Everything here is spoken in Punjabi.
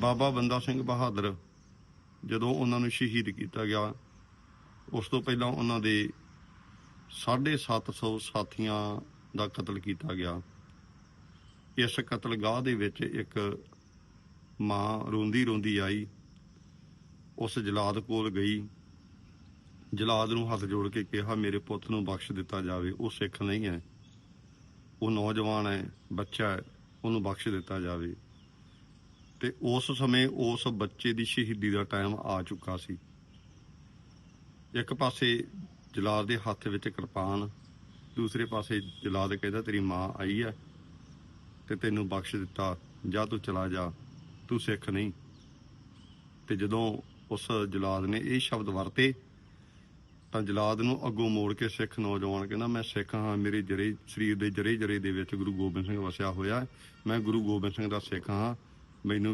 ਬਾਬਾ ਬੰਦਾ ਸਿੰਘ ਬਹਾਦਰ, ਜਦੋਂ ਉਹਨਾਂ ਨੂੰ ਸ਼ਹੀਦ ਕੀਤਾ ਗਿਆ, ਉਸ ਤੋਂ ਪਹਿਲਾਂ ਉਹਨਾਂ ਦੇ 750 ਸਾਥੀਆਂ ਦਾ ਕਤਲ ਕੀਤਾ ਗਿਆ। ਇਸ ਕਤਲਗਾਹ ਦੇ ਵਿੱਚ ਇੱਕ ਮਾਂ ਰੋਂਦੀ ਰੋਂਦੀ ਆਈ, ਉਸ ਜਲਾਦ ਕੋਲ ਗਈ। ਜਲਾਦ ਨੂੰ ਹੱਥ ਜੋੜ ਕੇ ਕਿਹਾ, ਮੇਰੇ ਪੁੱਤ ਨੂੰ ਬਖਸ਼ ਦਿੱਤਾ ਜਾਵੇ, ਉਹ ਸਿੱਖ ਨਹੀਂ ਹੈ। ਉਹ ਨੌਜਵਾਨ ਹੈ, ਬੱਚਾ ਹੈ, ਉਹਨੂੰ ਬਖਸ਼ ਦਿੱਤਾ ਜਾਵੇ। ਤੇ ਉਸ ਸਮੇਂ ਉਸ ਬੱਚੇ ਦੀ ਸ਼ਹੀਦੀ ਦਾ ਟਾਈਮ ਆ ਚੁੱਕਾ ਸੀ। ਇੱਕ ਪਾਸੇ ਜਲਾਦ ਦੇ ਹੱਥ ਵਿੱਚ ਕਿਰਪਾਨ, ਦੂਸਰੇ ਪਾਸੇ ਜਲਾਦ ਕਹਿੰਦਾ, ਤੇਰੀ ਮਾਂ ਆਈ ਹੈ ਤੇ ਤੈਨੂੰ ਬਖਸ਼ ਦਿੱਤਾ। ਜਾ ਤੂੰ ਚਲਾ ਜਾ, ਤੂੰ ਸਿੱਖ ਨਹੀਂ। ਤੇ ਜਦੋਂ ਉਸ ਜਲਾਦ ਨੇ ਇਹ ਸ਼ਬਦ ਵਰਤੇ, ਤਾਂ ਜਲਾਦ ਨੂੰ ਅੱਗੋਂ ਮੋੜ ਕੇ ਸਿੱਖ ਨੌਜਵਾਨ ਕਹਿੰਦਾ, ਮੈਂ ਸਿੱਖ ਹਾਂ, ਮੇਰੇ ਜਰੇ, ਸਰੀਰ ਦੇ ਜਰੇ ਜਰੇ ਦੇ ਵਿੱਚ ਗੁਰੂ ਗੋਬਿੰਦ ਸਿੰਘ ਵਸਿਆ ਹੋਇਆ ਮੈਂ ਗੁਰੂ ਗੋਬਿੰਦ ਸਿੰਘ ਦਾ ਸਿੱਖ ਹਾਂ Bueno,